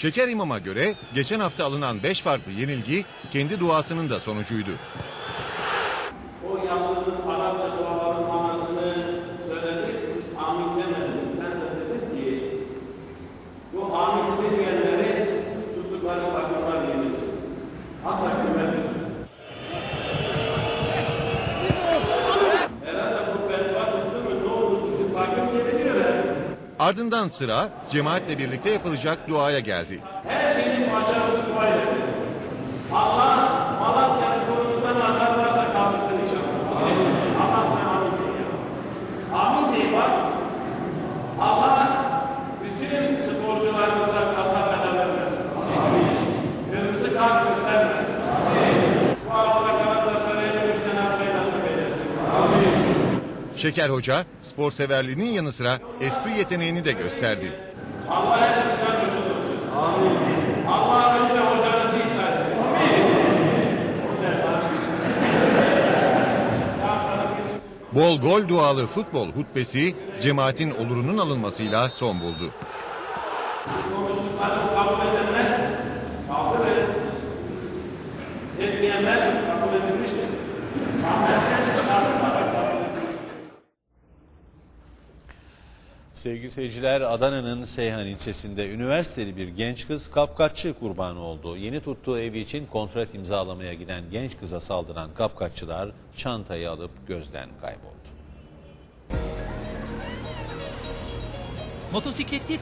Şeker İmam'a göre geçen hafta alınan 5 farklı yenilgi kendi duasının da sonucuydu. O yaptığımız Arapça Ardından sıra cemaatle birlikte yapılacak duaya geldi. Her şeyin başarısı duayla. Şeker Hoca spor severliğinin yanı sıra espri yeteneğini de gösterdi. Allah hepimizden olsun. Allah önce hocanızı ihsan etsin. Bol gol dualı futbol hutbesi cemaatin olurunun alınmasıyla son buldu. konuştuklarını kabul edenler Sevgili seyirciler Adana'nın Seyhan ilçesinde üniversiteli bir genç kız kapkaççı kurbanı oldu. Yeni tuttuğu evi için kontrat imzalamaya giden genç kıza saldıran kapkaççılar çantayı alıp gözden kayboldu. Motosikletli